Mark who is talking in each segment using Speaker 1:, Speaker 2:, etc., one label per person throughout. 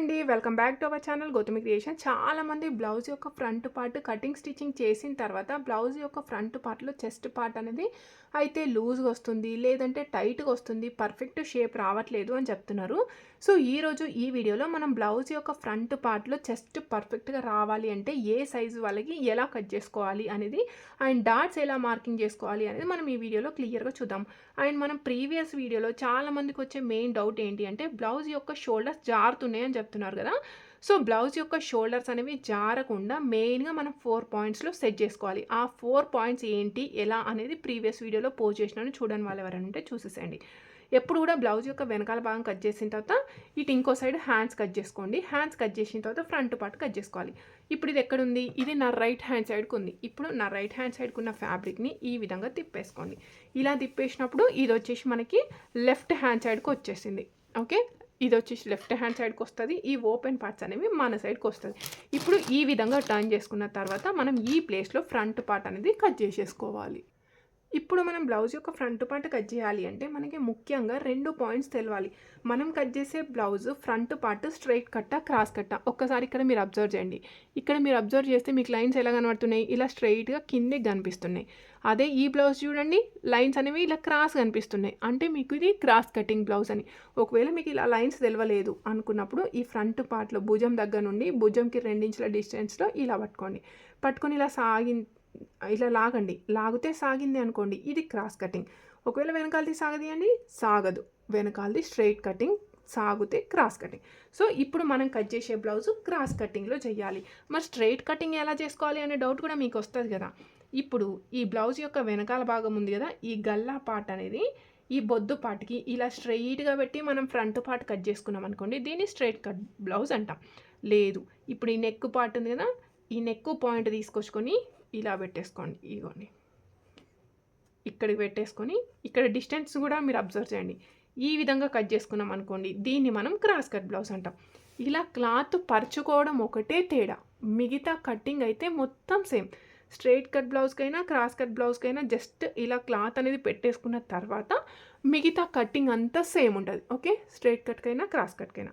Speaker 1: అండి. Welcome back to our channel Gautami creation. చాలామంది blouse యొక్క ఫ్రంట్ పార్ట్ కటింగ్ స్టిచ్చింగ్ చేసిన తర్వాత బ్లౌజ్ యొక్క ఫ్రంట్ పార్ట్లో చెస్ట్ పార్ట్ అనేది అయితే లూజ్గా వస్తుంది లేదంటే టైట్గా వస్తుంది పర్ఫెక్ట్ షేప్ రావట్లేదు అని చెప్తున్నారు. సో ఈరోజు ఈ వీడియోలో మనం బ్లౌజ్ యొక్క ఫ్రంట్ పార్ట్లో చెస్ట్ పర్ఫెక్ట్గా రావాలి అంటే ఏ సైజు వాళ్ళకి ఎలా కట్ చేసుకోవాలి అనేది అండ్ డాట్స్ ఎలా మార్కింగ్ చేసుకోవాలి అనేది మనం ఈ వీడియోలో క్లియర్గా చూద్దాం. అండ్ మనం ప్రీవియస్ వీడియోలో చాలా మందికి వచ్చే మెయిన్ డౌట్ ఏంటి అంటే బ్లౌజ్ యొక్క షోల్డర్స్ జారుతున్నాయని చెప్తున్నారు కదా. సో బ్లౌజ్ యొక్క షోల్డర్స్ అనేవి జారకుండా మెయిన్గా మనం ఫోర్ పాయింట్స్లో సెట్ చేసుకోవాలి. ఆ ఫోర్ పాయింట్స్ ఏంటి ఎలా అనేది ప్రీవియస్ వీడియోలో పోస్ట్ చేసినాను చూడని వాళ్ళు ఎవరైనా ఉంటే చూసేసేయండి. ఎప్పుడు కూడా బ్లౌజ్ యొక్క వెనకాల భాగం కట్ చేసిన తర్వాత ఇటు ఇంకో సైడ్ హ్యాండ్స్ కట్ చేసుకోండి. హ్యాండ్స్ కట్ చేసిన తర్వాత ఫ్రంట్ పార్ట్ కట్ చేసుకోవాలి. ఇప్పుడు ఇది ఎక్కడుంది? ఇది నా రైట్ హ్యాండ్ సైడ్కి ఉంది. ఇప్పుడు నా రైట్ హ్యాండ్ సైడ్కి ఉన్న ఫ్యాబ్రిక్ని ఈ విధంగా తిప్పేసుకోండి. ఇలా తిప్పేసినప్పుడు ఇది వచ్చేసి మనకి లెఫ్ట్ హ్యాండ్ సైడ్కి వచ్చేసింది. ఓకే? ఇది వచ్చేసి లెఫ్ట్ హ్యాండ్ సైడ్కి వస్తుంది. ఈ ఓపెన్ పార్ట్స్ అనేవి మన సైడ్కి వస్తుంది. ఇప్పుడు ఈ విధంగా టర్న్ చేసుకున్న తర్వాత మనం ఈ ప్లేస్లో ఫ్రంట్ పార్ట్ అనేది కట్ చేసేసుకోవాలి. ఇప్పుడు మనం బ్లౌజ్ యొక్క ఫ్రంట్ పార్ట్ కట్ చేయాలి అంటే మనకి ముఖ్యంగా రెండు పాయింట్స్ తెలవాలి. మనం కట్ చేసే బ్లౌజ్ ఫ్రంట్ పార్ట్ స్ట్రైట్ కట్ట క్రాస్ కట్ట? ఒక్కసారి ఇక్కడ మీరు అబ్జర్వ్ చేయండి. ఇక్కడ మీరు అబ్జర్వ్ చేస్తే మీకు లైన్స్ ఎలా కనబడుతున్నాయి? ఇలా స్ట్రైట్గా కిందకి కనిపిస్తున్నాయి. అదే ఈ బ్లౌజ్ చూడండి లైన్స్ అనేవి ఇలా క్రాస్ కనిపిస్తున్నాయి. అంటే మీకు ఇది క్రాస్ కటింగ్ బ్లౌజ్ అని. ఒకవేళ మీకు ఇలా లైన్స్ తెలవలేదు అనుకున్నప్పుడు ఈ ఫ్రంట్ పార్ట్లో భుజం దగ్గర నుండి భుజంకి రెండించుల డిస్టెన్స్లో ఇలా పట్టుకోండి. పట్టుకొని ఇలా సాగి ఇలా లాగండి. లాగితే సాగింది అనుకోండి ఇది క్రాస్ కటింగ్ ఒకవేళ వెనకాలది సాగదీయండి సాగదు. వెనకాలది స్ట్రైట్ కటింగ్ సాగితే క్రాస్ కటింగ్ సో ఇప్పుడు మనం కట్ చేసే బ్లౌజ్ క్రాస్ కటింగ్లో చేయాలి. మరి స్ట్రైట్ కటింగ్ ఎలా చేసుకోవాలి అనే డౌట్ కూడా మీకు వస్తుంది కదా. ఇప్పుడు ఈ బ్లౌజ్ యొక్క వెనకాల భాగం ఉంది కదా ఈ గల్లా పార్ట్ అనేది ఈ బొద్దు పార్ట్కి ఇలా స్ట్రైట్గా పెట్టి మనం ఫ్రంట్ పార్ట్ కట్ చేసుకున్నాం అనుకోండి దీన్ని స్ట్రైట్ కట్ బ్లౌజ్ అంటాం. లేదు ఇప్పుడు ఈ నెక్ పార్ట్ ఉంది కదా ఈ నెక్ పాయింట్ తీసుకొచ్చుకొని ఇలా పెట్టేసుకోండి ఇగోండి ఇక్కడికి పెట్టేసుకొని ఇక్కడ డిస్టెన్స్ కూడా మీరు అబ్జర్వ్ చేయండి. ఈ విధంగా కట్ చేసుకున్నాం అనుకోండి దీన్ని మనం క్రాస్ కట్ బ్లౌజ్ అంటాం. ఇలా క్లాత్ పరుచుకోవడం ఒకటే తేడా. మిగతా కట్టింగ్ అయితే మొత్తం సేమ్. స్ట్రైట్ కట్ బ్లౌజ్కైనా క్రాస్ కట్ బ్లౌజ్కైనా జస్ట్ ఇలా క్లాత్ అనేది పెట్టేసుకున్న తర్వాత మిగతా కట్టింగ్ అంతా సేమ్ ఉంటుంది ఓకే? స్ట్రైట్ కట్కైనా క్రాస్ కట్కైనా.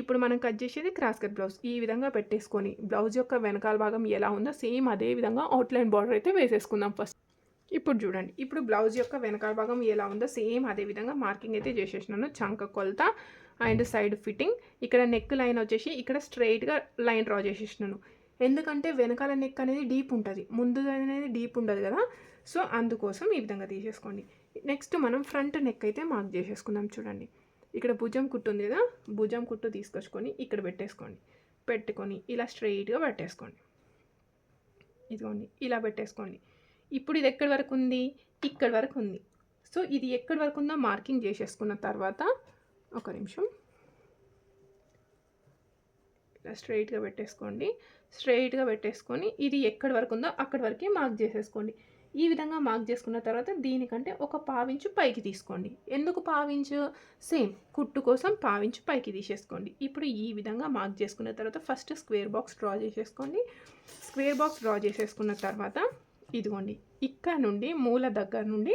Speaker 1: ఇప్పుడు మనం కట్ చేసేది క్రాస్ కట్ బ్లౌజ్. ఈ విధంగా పెట్టేసుకొని బ్లౌజ్ యొక్క వెనకాల భాగం ఎలా ఉందో సేమ్ అదే విధంగా అవుట్లైన్ బార్డర్ అయితే వేసేసుకుందాం ఫస్ట్. ఇప్పుడు చూడండి. ఇప్పుడు బ్లౌజ్ యొక్క వెనకాల భాగం ఎలా ఉందో సేమ్ అదే విధంగా మార్కింగ్ అయితే చేసేసినాను. చంక కొలత అండ్ సైడ్ ఫిట్టింగ్. ఇక్కడ నెక్ లైన్ వచ్చేసి ఇక్కడ స్ట్రైట్గా లైన్ డ్రా చేసేసినాను. ఎందుకంటే వెనకాల నెక్ అనేది డీప్ ఉంటుంది. ముందు అనేది డీప్ ఉండదు కదా. సో అందుకోసం ఈ విధంగా తీసేసుకోండి. నెక్స్ట్ మనం ఫ్రంట్ నెక్ అయితే మార్క్ చేసేసుకుందాం చూడండి. ఇక్కడ భుజం కుట్టు ఉంది కదా భుజం కుట్టు తీసుకొచ్చుకొని ఇక్కడ పెట్టేసుకోండి. పెట్టుకొని ఇలా స్ట్రైట్గా పెట్టేసుకోండి. ఇదిగోండి ఇలా పెట్టేసుకోండి. ఇప్పుడు ఇది ఎక్కడి వరకు ఉంది? ఇక్కడ వరకు ఉంది. సో ఇది ఎక్కడి వరకు ఉందో మార్కింగ్ చేసేసుకున్న తర్వాత ఒక నిమిషం. ఇలా స్ట్రైట్గా పెట్టేసుకోండి. స్ట్రైట్గా పెట్టేసుకొని ఇది ఎక్కడి వరకు ఉందో అక్కడి వరకే మార్క్ చేసేసుకోండి. ఈ విధంగా మార్క్ చేసుకున్న తర్వాత దీనికంటే ఒక పావించు పైకి తీసుకోండి. ఎందుకు పావించు సేమ్ కుట్టు కోసం పావించు పైకి తీసేసుకోండి. ఇప్పుడు ఈ విధంగా మార్క్ చేసుకున్న తర్వాత ఫస్ట్ స్క్వేర్ బాక్స్ డ్రా చేసేసుకోండి. స్క్వేర్ బాక్స్ డ్రా చేసేసుకున్న తర్వాత ఇదిగోండి ఇక్కడ నుండి మూల దగ్గర నుండి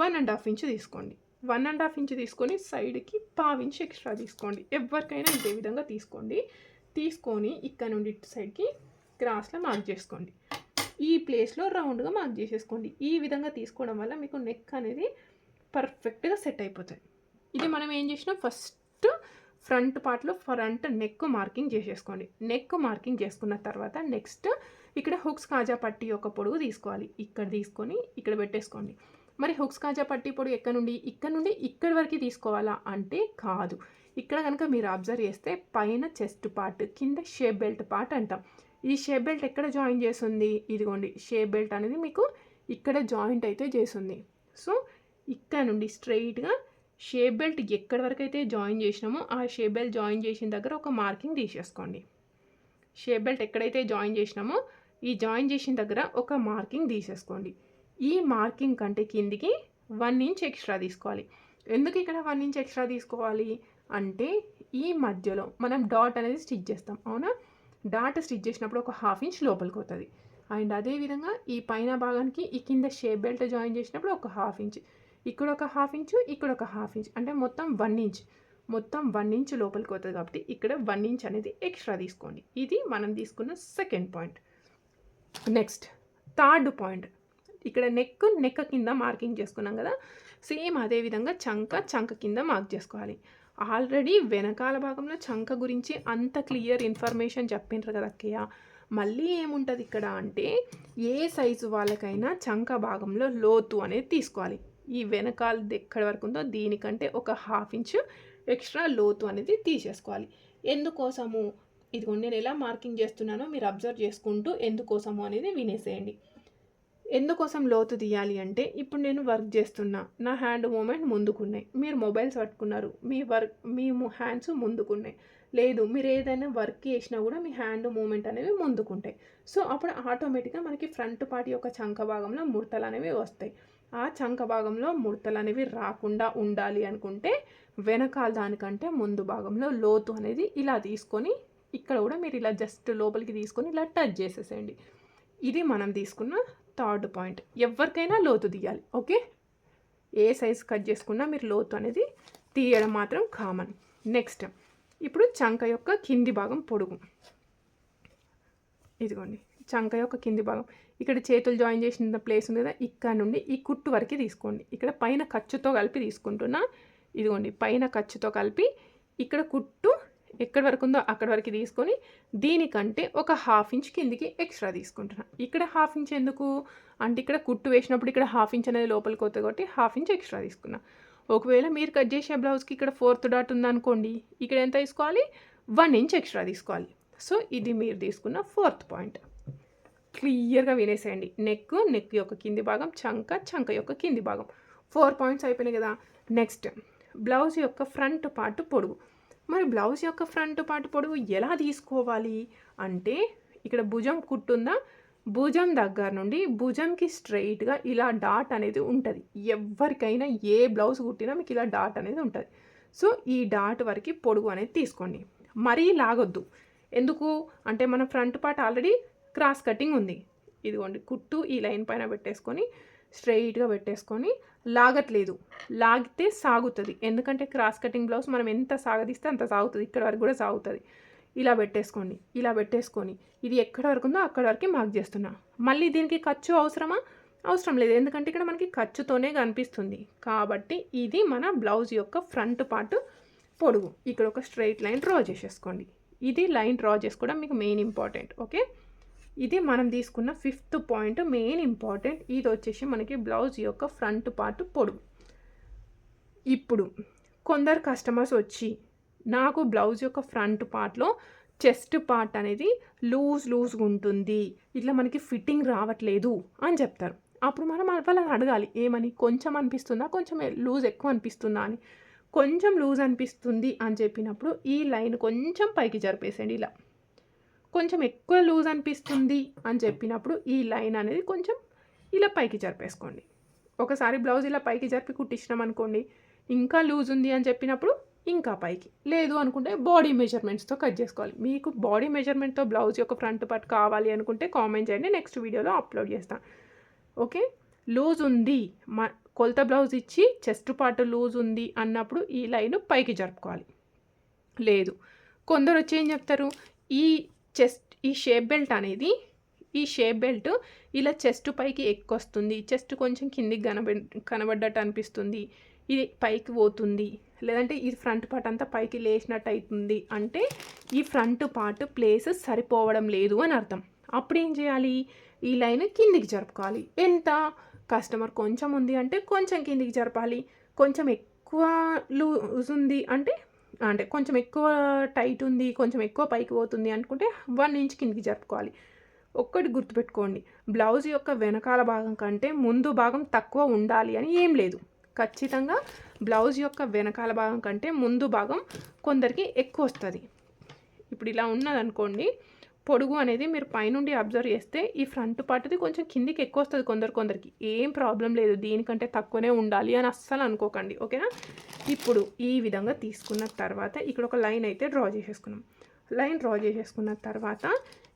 Speaker 1: వన్ అండ్ హాఫ్ ఇంచ్ తీసుకోండి. వన్ అండ్ హాఫ్ ఇంచ్ తీసుకొని సైడ్కి పావించ్ ఎక్స్ట్రా తీసుకోండి. ఎవరికైనా ఇదే విధంగా తీసుకోండి. తీసుకొని ఇక్కడ నుండి ఇటు సైడ్కి క్రాస్లో మార్క్ చేసుకోండి. ఈ ప్లేస్లో రౌండ్గా మార్క్ చేసేసుకోండి. ఈ విధంగా తీసుకోవడం వల్ల మీకు నెక్ అనేది పర్ఫెక్ట్గా సెట్ అయిపోతుంది ఇది మనం ఏం చేసినాం ఫస్ట్ ఫ్రంట్ పార్ట్లో ఫ్రంట్ నెక్ మార్కింగ్ చేసేసుకోండి. నెక్ మార్కింగ్ చేసుకున్న తర్వాత నెక్స్ట్ ఇక్కడ హుక్స్ కాజా పట్టి ఒక పొడుగు తీసుకోవాలి. ఇక్కడ తీసుకొని ఇక్కడ పెట్టేసుకోండి. మరి హుక్స్ కాజా పట్టి పొడుగు ఎక్కడ నుండి? ఇక్కడ నుండి ఇక్కడ వరకు తీసుకోవాలా? అంటే కాదు. ఇక్కడ కనుక మీరు అబ్జర్వ్ చేస్తే పైన చెస్ట్ పార్ట్ కింద షేప్ బెల్ట్ పార్ట్ అంటాం. ఈ షేప్ బెల్ట్ ఎక్కడ జాయిన్ చేస్తుంది? ఇదిగోండి షేప్ బెల్ట్ అనేది మీకు ఇక్కడ జాయింట్ అయితే చేస్తుంది. సో ఇక్కడ నుండి స్ట్రైట్గా షేప్ బెల్ట్ ఎక్కడి వరకు అయితే జాయిన్ చేసినామో ఆ షేప్ బెల్ట్ జాయిన్ చేసిన దగ్గర ఒక మార్కింగ్ తీసేసుకోండి. షేప్ బెల్ట్ ఎక్కడైతే జాయిన్ చేసినామో ఈ జాయిన్ చేసిన దగ్గర ఒక మార్కింగ్ తీసేసుకోండి. ఈ మార్కింగ్ కంటే కిందికి వన్ ఇంచ్ ఎక్స్ట్రా తీసుకోవాలి. ఎందుకు ఇక్కడ వన్ ఇంచ్ ఎక్స్ట్రా తీసుకోవాలి? అంటే ఈ మధ్యలో మనం డాట్ అనేది స్టిచ్ చేస్తాం అవునా? డాట్ స్టిచ్ చేసినప్పుడు ఒక హాఫ్ ఇంచ్ లోపలికి అవుతుంది అండ్ అదేవిధంగా ఈ పైన భాగానికి ఈ కింద షేప్ బెల్ట్ జాయిన్ చేసినప్పుడు ఒక హాఫ్ ఇంచ్. ఇక్కడ ఒక హాఫ్ ఇంచు ఇక్కడ ఒక హాఫ్ ఇంచ్. అంటే మొత్తం వన్ ఇంచ్. మొత్తం వన్ ఇంచ్ లోపలికి వస్తుంది కాబట్టి ఇక్కడ వన్ ఇంచ్ అనేది ఎక్స్ట్రా తీసుకోండి. ఇది మనం తీసుకున్న second point. Next third point. ఇక్కడ నెక్ నెక్క కింద మార్కింగ్ చేసుకున్నాం కదా. సేమ్ అదే విధంగా చంక చంక కింద మార్క్ చేసుకోవాలి. ఆల్రెడీ వెనకాల భాగంలో చంక గురించి అంత క్లియర్ ఇన్ఫర్మేషన్ చెప్పిండ్రు కదా అక్కయ్య. మళ్ళీ ఏముంటుంది ఇక్కడ అంటే ఏ సైజు వాళ్ళకైనా చంక భాగంలో లోతు అనేది తీసుకోవాలి. ఈ వెనకాల ఎక్కడి వరకు ఉందో దీనికంటే ఒక హాఫ్ ఇంచ్ ఎక్స్ట్రా లోతు అనేది తీసేసుకోవాలి. ఎందుకోసము? ఇదిగోండి నేను ఎలా మార్కింగ్ చేస్తున్నానో మీరు అబ్జర్వ్ చేసుకుంటూ ఎందుకోసము అనేది వినేసేయండి. ఎందుకోసం లోతు తీయాలి అంటే ఇప్పుడు నేను వర్క్ చేస్తున్నా. నా హ్యాండ్ మూమెంట్ ముందుకున్నాయి. మీరు మొబైల్స్ పట్టుకున్నారు. మీ వర్క్ మీ హ్యాండ్స్ ముందుకున్నాయి. లేదు మీరు ఏదైనా వర్క్ చేసినా కూడా మీ హ్యాండ్ మూమెంట్ అనేవి ముందుకుంటాయి. సో అప్పుడు ఆటోమేటిక్గా మనకి ఫ్రంట్ పార్ట్ యొక్క చంక భాగంలో ముడతలు అనేవి వస్తాయి. ఆ చంక భాగంలో ముడతలు అనేవి రాకుండా ఉండాలి అనుకుంటే వెనకాల దానికంటే ముందు భాగంలో లోతు అనేది ఇలా తీసుకొని ఇక్కడ కూడా మీరు ఇలా జస్ట్ లోపలికి తీసుకొని ఇలా టచ్ చేసేసేయండి. ఇది మనం తీసుకున్న థర్డ్ పాయింట్. ఎవరికైనా లోతు తీయాలి ఓకే? ఏ సైజ్ కట్ చేసుకున్నా మీరు లోతు అనేది తీయడం మాత్రం కామన్. నెక్స్ట్ ఇప్పుడు చంక యొక్క కింది భాగం పొడుగు. ఇదిగోండి చంక యొక్క కింది భాగం. ఇక్కడ చేతులు జాయిన్ చేసిన ప్లేస్ ఉంది కదా ఇక్కడ నుండి ఈ కుట్టు వరకు తీసుకోండి. ఇక్కడ పైన ఖర్చుతో కలిపి తీసుకుంటున్నా. ఇదిగోండి పైన ఖర్చుతో కలిపి ఇక్కడ కుట్టు ఎక్కడి వరకు ఉందో అక్కడి వరకు తీసుకొని దీనికంటే ఒక హాఫ్ ఇంచ్ కిందికి ఎక్స్ట్రా తీసుకుంటున్నా. ఇక్కడ హాఫ్ ఇంచ్ ఎందుకు? అంటే ఇక్కడ కుట్టు వేసినప్పుడు ఇక్కడ హాఫ్ ఇంచ్ అనేది లోపలికి వస్తుంది కాబట్టి హాఫ్ ఇంచ్ ఎక్స్ట్రా తీసుకున్నా. ఒకవేళ మీరు కట్ చేసే బ్లౌజ్కి ఇక్కడ ఫోర్త్ డాట్ ఉందనుకోండి ఇక్కడ ఎంత తీసుకోవాలి? వన్ ఇంచ్ ఎక్స్ట్రా తీసుకోవాలి. సో ఇది మీరు తీసుకున్న ఫోర్త్ పాయింట్. క్లియర్గా వినేసేయండి. నెక్ నెక్ యొక్క కింది భాగం చంక చంక యొక్క కింది భాగం. ఫోర్ పాయింట్స్ అయిపోయినాయి కదా. నెక్స్ట్ బ్లౌజ్ యొక్క ఫ్రంట్ పార్ట్ పొడుగు. మరి బ్లౌజ్ యొక్క ఫ్రంట్ పాటు పొడవు ఎలా తీసుకోవాలి అంటే ఇక్కడ భుజం కుట్టుందా? భుజం దగ్గర నుండి భుజంకి స్ట్రైట్గా ఇలా డాట్ అనేది ఉంటుంది. ఎవరికైనా ఏ బ్లౌజ్ కుట్టినా మీకు ఇలా డాట్ అనేది ఉంటుంది. సో ఈ డాట్ వరకు పొడుగు అనేది తీసుకోండి. మరీ లాగొద్దు. ఎందుకు? అంటే మన front part already cross cutting ఉంది. ఇదిగోండి కుట్టు ఈ లైన్ పైన పెట్టేసుకొని స్ట్రైట్గా పెట్టేసుకొని లాగట్లేదు. లాగితే సాగుతుంది. ఎందుకంటే క్రాస్ కటింగ్ బ్లౌజ్ మనం ఎంత సాగదీస్తే అంత సాగుతుంది. ఇక్కడ వరకు కూడా సాగుతుంది. ఇలా పెట్టేసుకోండి. ఇలా పెట్టేసుకొని ఇది ఎక్కడ వరకు ఉందో అక్కడ వరకు మార్క్ చేస్తున్నా. మళ్ళీ దీనికి ఖర్చు అవసరమా? అవసరం లేదు. ఎందుకంటే ఇక్కడ మనకి ఖర్చుతోనే కనిపిస్తుంది. కాబట్టి ఇది మన బ్లౌజ్ యొక్క ఫ్రంట్ పార్ట్ పొడుగు. ఇక్కడ ఒక స్ట్రైట్ లైన్ డ్రా చేసేసుకోండి. ఇది లైన్ డ్రా చేసుకోవడం మీకు మెయిన్ ఇంపార్టెంట్. ఓకే? ఇది మనం తీసుకున్న ఫిఫ్త్ పాయింట్ మెయిన్ ఇంపార్టెంట్. ఇది వచ్చేసి మనకి బ్లౌజ్ యొక్క ఫ్రంట్ పార్ట్ పొడుగు. ఇప్పుడు కొందరు కస్టమర్స్ వచ్చి నాకు బ్లౌజ్ యొక్క ఫ్రంట్ పార్ట్లో చెస్ట్ పార్ట్ అనేది లూజ్ లూజ్గా ఉంటుంది. ఇట్లా మనకి ఫిట్టింగ్ రావట్లేదు అని చెప్తారు. అప్పుడు మనం వాళ్ళని అడగాలి ఏమని? కొంచెం అనిపిస్తుందా? కొంచెం లూజ్ ఎక్కువ అనిపిస్తుందా అని. కొంచెం లూజ్ అనిపిస్తుంది అని చెప్పినప్పుడు ఈ లైన్ కొంచెం పైకి జరిపేసేయండి ఇలా. కొంచెం ఎక్కువ లూజ్ అనిపిస్తుంది అని చెప్పినప్పుడు ఈ లైన్ అనేది కొంచెం ఇలా పైకి జరిపేసుకోండి. ఒకసారి బ్లౌజ్ ఇలా పైకి జరిపి కుట్టించినాం అనుకోండి ఇంకా లూజ్ ఉంది అని చెప్పినప్పుడు ఇంకా పైకి. లేదు అనుకుంటే బాడీ మెజర్మెంట్స్తో కట్ చేసుకోవాలి. మీకు బాడీ మెజర్మెంట్తో బ్లౌజ్ యొక్క ఫ్రంట్ పార్ట్ కావాలి అనుకుంటే కామెంట్ చేయండి నెక్స్ట్ వీడియోలో అప్లోడ్ చేస్తాను ఓకే? లూజ్ ఉంది మా కొలత బ్లౌజ్ ఇచ్చి చెస్ట్ పార్ట్ లూజ్ ఉంది అన్నప్పుడు ఈ లైన్ పైకి జరుపుకోవాలి. లేదు. కొందరు వచ్చి ఏం చెప్తారు? ఈ చెస్ట్ ఈ షేప్ బెల్ట్ అనేది ఈ షేప్ బెల్ట్ ఇలా చెస్ట్ పైకి ఎక్కువ వస్తుంది చెస్ట్ కొంచెం కిందికి కనబ కనబడ్డట్టు అనిపిస్తుంది. ఇది పైకి పోతుంది. లేదంటే ఇది ఫ్రంట్ పార్ట్ అంతా పైకి లేచినట్టు అవుతుంది అంటే ఈ ఫ్రంట్ పార్ట్ ప్లేస్ సరిపోవడం లేదు అని అర్థం. అప్పుడు ఏం చేయాలి? ఈ లైన్ కిందికి జరుపుకోవాలి. ఎంత కస్టమర్ కొంచెం ఉంది అంటే కొంచెం కిందికి జరపాలి. కొంచెం ఎక్కువ లూజ్ ఉంది అంటే అంటే కొంచెం ఎక్కువ టైట్ ఉంది కొంచెం ఎక్కువ పైకి పోతుంది అనుకుంటే వన్ ఇంచ్ కిందికి జరుపుకోవాలి. ఒక్కటి గుర్తుపెట్టుకోండి బ్లౌజ్ యొక్క వెనకాల భాగం కంటే ముందు భాగం తక్కువ ఉండాలి అని ఏం లేదు. ఖచ్చితంగా బ్లౌజ్ యొక్క వెనకాల భాగం కంటే ముందు భాగం కొందరికి ఎక్కువ వస్తుంది. ఇప్పుడు ఇలా ఉన్నదనుకోండి పొడుగు అనేది మీరు పైనుండి అబ్జర్వ్ చేస్తే ఈ ఫ్రంట్ పార్ట్ది కొంచెం కిందికి ఎక్కువ వస్తుంది కొందరు కొందరికి. ఏం ప్రాబ్లం లేదు దీనికంటే తక్కువనే ఉండాలి అని అస్సలు అనుకోకండి ఓకేనా? ఇప్పుడు ఈ విధంగా తీసుకున్న తర్వాత ఇక్కడ ఒక లైన్ అయితే డ్రా చేసేసుకున్నాం. లైన్ డ్రా చేసేసుకున్న తర్వాత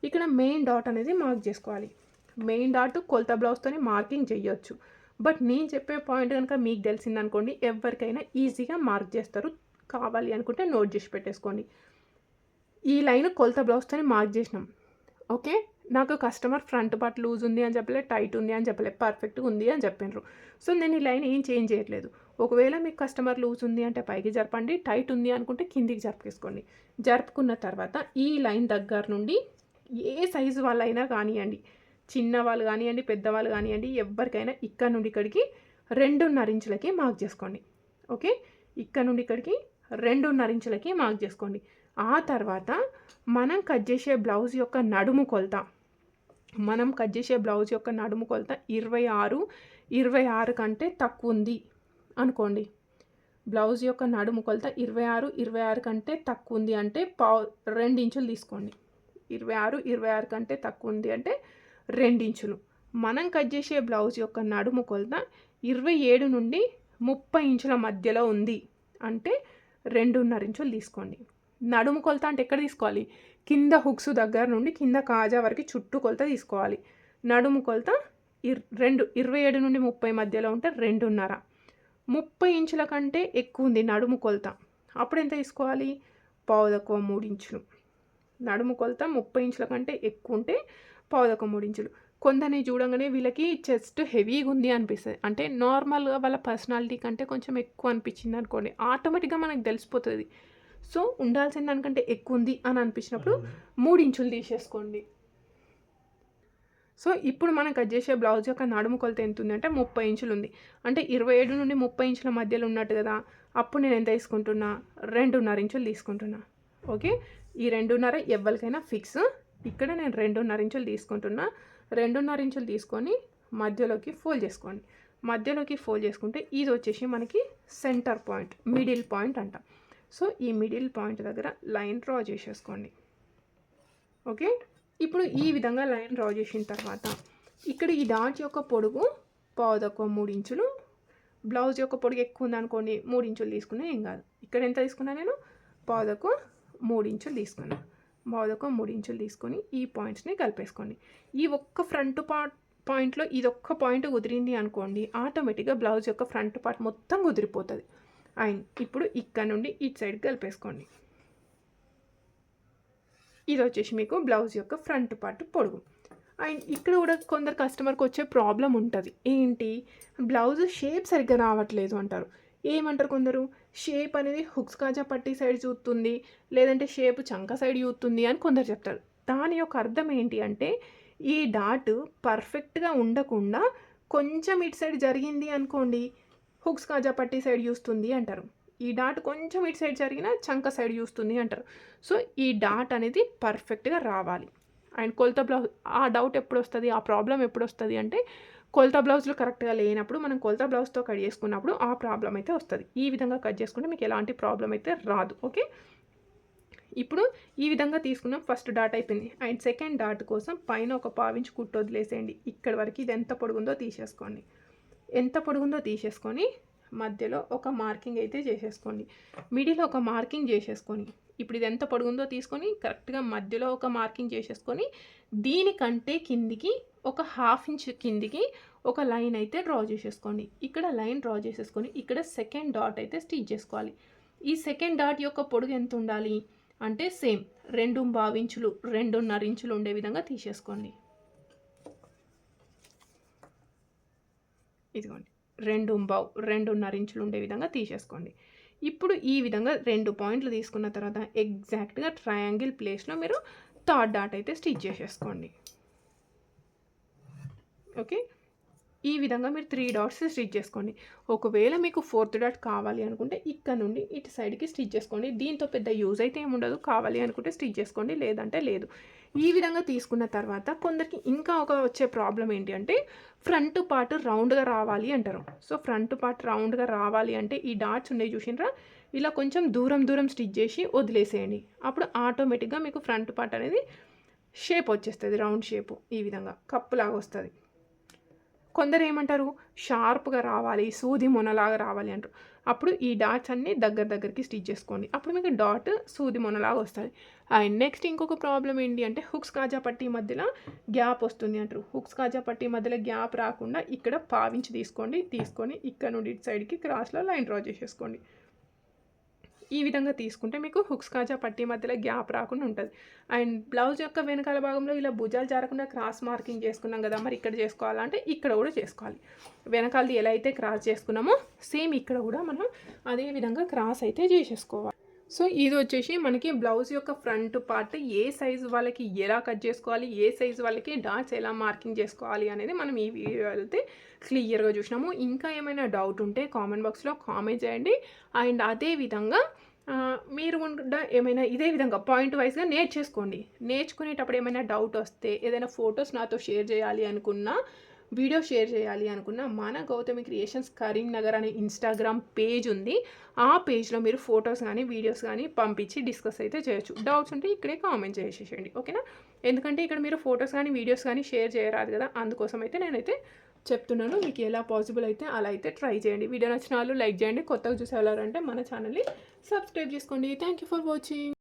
Speaker 1: ఇక్కడ మెయిన్ డాట్ అనేది మార్క్ చేసుకోవాలి. మెయిన్ డాట్ కొలత బ్లౌజ్తోనే మార్కింగ్ చేయొచ్చు. బట్ నేను చెప్పే పాయింట్ కనుక మీకు తెలిసిందనుకోండి ఎవరికైనా ఈజీగా మార్క్ చేస్తారు. కావాలి అనుకుంటే నోట్ చేసి పెట్టేసుకోండి. ఈ లైన్ కొలత బ్లౌజ్తో మార్క్ చేసినాం. ఓకే? నాకు కస్టమర్ ఫ్రంట్ పార్ట్ లూజ్ ఉంది అని చెప్పలే టైట్ ఉంది అని చెప్పలే పర్ఫెక్ట్గా ఉంది అని చెప్పినారు. సో నేను ఈ లైన్ ఏం చేంజ్ చేయట్లేదు. ఒకవేళ మీకు కస్టమర్ లూజ్ ఉంది అంటే పైకి జరపండి టైట్ ఉంది అనుకుంటే కిందికి జరుపుకేసుకోండి జరుపుకున్న తర్వాత ఈ లైన్ దగ్గర నుండి ఏ సైజు వాళ్ళైనా కానివ్వండి చిన్న వాళ్ళు కానివ్వండి పెద్దవాళ్ళు కానివ్వండి ఎవరికైనా ఇక్కడ నుండి ఇక్కడికి రెండున్నర ఇంచులకి మార్క్ చేసుకోండి. ఓకే? ఇక్కడ నుండి ఇక్కడికి రెండున్నర ఇంచులకి మార్క్ చేసుకోండి. ఆ తర్వాత మనం కట్ చేసే బ్లౌజ్ యొక్క నడుము కొలత. మనం కట్ చేసే బ్లౌజ్ యొక్క నడుము కొలత ఇరవై ఆరు ఇరవై ఆరు కంటే తక్కువ ఉంది అనుకోండి. బ్లౌజ్ యొక్క నడుము కొలత ఇరవై ఆరు ఇరవై ఆరు కంటే తక్కువ ఉంది అంటే పావు రెండు ఇంచులు తీసుకోండి. ఇరవై ఆరు ఇరవై ఆరు కంటే తక్కువ ఉంది అంటే రెండించులు మనం కట్ చేసే బ్లౌజ్ యొక్క నడుము కొలత ఇరవై ఏడు నుండి ముప్పై ఇంచుల మధ్యలో ఉంది అంటే రెండున్నర ఇంచులు తీసుకోండి. నడుము కొలత అంటే ఎక్కడ తీసుకోవాలి? కింద హుక్స్ దగ్గర నుండి కింద కాజా వరకు చుట్టూ కొలత తీసుకోవాలి. నడుము కొలత ఇర్ రెండు ఇరవై ఏడు నుండి ముప్పై మధ్యలో ఉంటే రెండున్నర. ముప్పై ఇంచుల కంటే ఎక్కువ ఉంది నడుము కొలత. అప్పుడు ఎంత తీసుకోవాలి? పావు మూడు ఇంచులు. నడుము కొలత ముప్పై ఇంచుల కంటే ఎక్కువ ఉంటే పావు మూడు ఇంచులు. కొందరిని చూడంగానే వీళ్ళకి చెస్ట్ హెవీగా ఉంది అనిపిస్తుంది. అంటే నార్మల్గా వాళ్ళ పర్సనాలిటీ కంటే కొంచెం ఎక్కువ అనిపించింది అనుకోండి ఆటోమేటిక్గా మనకు తెలిసిపోతుంది. సో ఉండాల్సిన దానికంటే ఎక్కువ ఉంది అని అనిపించినప్పుడు మూడు ఇంచులు తీసేసుకోండి. సో ఇప్పుడు మనం కట్ చేసే బ్లౌజ్ యొక్క నడుము కొలత ఎంత ఉంది అంటే ముప్పై ఇంచులు ఉంది. అంటే ఇరవై ఏడు నుండి ముప్పై ఇంచుల మధ్యలో ఉన్నట్టు కదా అప్పుడు నేను ఎంత తీసుకుంటున్నా? రెండున్నర ఇంచులు తీసుకుంటున్నా. ఓకే? ఈ రెండున్నర ఎవరికైనా ఫిక్స్. ఇక్కడ నేను రెండున్నర ఇంచులు తీసుకుంటున్నా. రెండున్నర ఇంచులు తీసుకొని మధ్యలోకి ఫోల్డ్ చేసుకోండి. మధ్యలోకి ఫోల్డ్ చేసుకుంటే ఇది వచ్చేసి మనకి సెంటర్ పాయింట్ మిడిల్ పాయింట్ అంటాం. సో ఈ మిడిల్ పాయింట్ దగ్గర లైన్ డ్రా చేసేసుకోండి. ఓకే? ఇప్పుడు ఈ విధంగా లైన్ డ్రా చేసిన తర్వాత ఇక్కడ ఈ డాట్ యొక్క పొడుగు పావు మూడు ఇంచులు బ్లౌజ్ యొక్క పొడుగు ఎక్కువ ఉందనుకోండి మూడు ఇంచులు తీసుకున్నా ఏం కాదు. ఇక్కడ ఎంత తీసుకున్నా నేను? పావు మూడు ఇంచులు తీసుకున్నా. పావు మూడు ఇంచులు తీసుకొని ఈ పాయింట్స్ని కలిపేసుకోండి. ఈ ఒక్క ఫ్రంట్ పార్ట్ పాయింట్లో ఇది ఒక్క పాయింట్ కుదిరింది అనుకోండి ఆటోమేటిక్గా బ్లౌజ్ యొక్క ఫ్రంట్ పార్ట్ మొత్తం కుదిరిపోతుంది. అండ్ ఇప్పుడు ఇక్కడ నుండి ఇటు సైడ్ కలిపేసుకోండి. ఇది వచ్చేసి మీకు బ్లౌజ్ యొక్క ఫ్రంట్ పార్ట్ పొడుగు. అండ్ ఇక్కడ కూడా కొందరు కస్టమర్కి వచ్చే ప్రాబ్లం ఉంటుంది. ఏంటి? బ్లౌజ్ షేప్ సరిగ్గా రావట్లేదు అంటారు. ఏమంటారు కొందరు? షేప్ అనేది హుక్స్ కాజా పట్టి సైడ్ చూస్తుంది లేదంటే షేప్ చంక సైడ్ చూస్తుంది అని కొందరు చెప్తారు. దాని యొక్క అర్థం ఏంటి అంటే ఈ డాట్ పర్ఫెక్ట్గా ఉండకుండా కొంచెం ఇటు సైడ్ జరిగింది అనుకోండి హుక్స్ కాజా పట్టి సైడ్ చూస్తుంది అంటారు. ఈ డాట్ కొంచెం ఇటు సైడ్ జరిగినా చంక సైడ్ చూస్తుంది అంటారు. సో ఈ డాట్ అనేది పర్ఫెక్ట్గా రావాలి. అండ్ కొలత బ్లౌజ్ ఆ డౌట్ ఎప్పుడు వస్తుంది ఆ ప్రాబ్లం ఎప్పుడు వస్తుంది అంటే కొలత బ్లౌజ్లు కరెక్ట్గా లేనప్పుడు మనం కొలత బ్లౌజ్తో కట్ చేసుకున్నప్పుడు ఆ ప్రాబ్లం అయితే వస్తుంది. ఈ విధంగా కట్ చేసుకుంటే మీకు ఎలాంటి ప్రాబ్లం అయితే రాదు. ఓకే? ఇప్పుడు ఈ విధంగా తీసుకున్నాం. ఫస్ట్ డాట్ అయిపోయింది. అండ్ సెకండ్ డాట్ కోసం పైన ఒక పావించి కుట్టు వదిలేసేయండి. ఇక్కడ వరకు ఇది ఎంత పొడుగుందో తీసేసుకోండి. ఎంత పొడుగుందో తీసేసుకొని మధ్యలో ఒక మార్కింగ్ అయితే చేసేసుకోండి. మిడిలో ఒక మార్కింగ్ చేసేసుకొని ఇప్పుడు ఇది ఎంత పొడుగుందో తీసుకొని కరెక్ట్గా మధ్యలో ఒక మార్కింగ్ చేసేసుకొని దీనికంటే కిందికి ఒక హాఫ్ ఇంచ్ కిందికి ఒక లైన్ అయితే డ్రా చేసేసుకోండి. ఇక్కడ లైన్ డ్రా చేసేసుకొని ఇక్కడ సెకండ్ డాట్ అయితే స్టిచ్ చేసుకోవాలి. ఈ సెకండ్ డాట్ యొక్క పొడుగు ఎంత ఉండాలి? అంటే సేమ్ రెండు ఇంచులు రెండున్నర ఇంచులు ఉండే విధంగా తీసేసుకోండి. ఇదిగోండి రెండు బావు రెండున్నర ఇంచులు ఉండే విధంగా తీసేసుకోండి. ఇప్పుడు ఈ విధంగా రెండు పాయింట్లు తీసుకున్న తర్వాత ఎగ్జాక్ట్గా ట్రయాంగిల్ ప్లేస్లో మీరు థర్డ్ డాట్ అయితే స్టిచ్ చేసేసుకోండి. ఓకే? ఈ విధంగా మీరు త్రీ డాట్స్ స్టిచ్ చేసుకోండి. ఒకవేళ మీకు ఫోర్త్ డాట్ కావాలి అనుకుంటే ఇక్కడ నుండి ఇటు సైడ్కి స్టిచ్ చేసుకోండి. దీంతో పెద్ద యూజ్ అయితే ఏముండదు. కావాలి అనుకుంటే స్టిచ్ చేసుకోండి లేదంటే లేదు. ఈ విధంగా తీసుకున్న తర్వాత కొందరికి ఇంకా ఒక వచ్చే ప్రాబ్లం ఏంటి అంటే ఫ్రంట్ పార్ట్ రౌండ్గా రావాలి అంటారు. సో ఫ్రంట్ పార్ట్ రౌండ్గా రావాలి అంటే ఈ డాట్స్ ఉన్నాయి చూసినరా ఇలా కొంచెం దూరం దూరం స్టిచ్ చేసి వదిలేసేయండి. అప్పుడు ఆటోమేటిక్గా మీకు ఫ్రంట్ పార్ట్ అనేది షేప్ వచ్చేస్తుంది రౌండ్ షేపు ఈ విధంగా కప్పులాగా వస్తుంది. కొందరు ఏమంటారు? షార్ప్గా రావాలి సూది మొనలాగా రావాలి అంటారు. అప్పుడు ఈ డాట్స్ అన్నీ దగ్గర దగ్గరికి స్టిచ్ చేసుకోండి. అప్పుడు మీకు డాట్ సూది మొనలాగా వస్తుంది. అండ్ నెక్స్ట్ ఇంకొక ప్రాబ్లం ఏంటి అంటే హుక్స్ కాజా పట్టీ మధ్యలో గ్యాప్ వస్తుంది అంటారు. హుక్స్ కాజా పట్టీ మధ్యలో గ్యాప్ రాకుండా ఇక్కడ పావించి తీసుకోండి. తీసుకొని ఇక్కడ నుండి ఇటు సైడ్కి క్రాస్లో లైన్ డ్రా చేసేసుకోండి. ఈ విధంగా తీసుకుంటే మీకు హుక్స్ కాజా పట్టి మధ్యలో గ్యాప్ రాకుండా ఉంటుంది. అండ్ బ్లౌజ్ యొక్క వెనకాల భాగంలో ఇలా భుజాలు జారకుండా క్రాస్ మార్కింగ్ చేసుకున్నాం కదా మరి ఇక్కడ చేసుకోవాలంటే ఇక్కడ కూడా చేసుకోవాలి. వెనకాలది ఎలా అయితే క్రాస్ చేసుకున్నామో సేమ్ ఇక్కడ కూడా మనం అదే విధంగా క్రాస్ అయితే చేసేసుకోవాలి. సో ఇది వచ్చేసి మనకి బ్లౌజ్ యొక్క ఫ్రంట్ పార్ట్ ఏ సైజు వాళ్ళకి ఎలా కట్ చేసుకోవాలి ఏ సైజు వాళ్ళకి డాట్స్ ఎలా మార్కింగ్ చేసుకోవాలి అనేది మనం ఈ వీడియో అయితే క్లియర్గా చూసినాము. ఇంకా ఏమైనా డౌట్ ఉంటే కామెంట్ బాక్స్లో కామెంట్ చేయండి. అండ్ అదే విధంగా మీరు కూడా ఏమైనా ఇదే విధంగా పాయింట్ వైజ్గా నేర్చేసుకోండి. నేర్చుకునేటప్పుడు ఏమైనా డౌట్ వస్తే ఏదైనా ఫొటోస్ నాతో షేర్ చేయాలి అనుకున్నా వీడియో షేర్ చేయాలి అనుకున్న మన గౌతమి క్రియేషన్స్ కరీంనగర్ అనే ఇన్స్టాగ్రామ్ పేజ్ ఉంది. ఆ పేజ్లో మీరు ఫొటోస్ కానీ వీడియోస్ కానీ పంపించి డిస్కస్ అయితే చేయొచ్చు. డౌట్స్ ఉంటే ఇక్కడే కామెంట్ చేసేసేయండి. ఓకేనా ఎందుకంటే ఇక్కడ మీరు ఫొటోస్ కానీ వీడియోస్ కానీ షేర్ చేయరాదు కదా. అందుకోసం అయితే నేనైతే చెప్తున్నాను. మీకు ఎలా పాసిబుల్ అయితే అలా అయితే ట్రై చేయండి. వీడియో నచ్చిన వాళ్ళు లైక్ చేయండి. కొత్తగా చూసేవాళ్ళంటే మన ఛానల్ని సబ్స్క్రైబ్ చేసుకోండి. Thank you for watching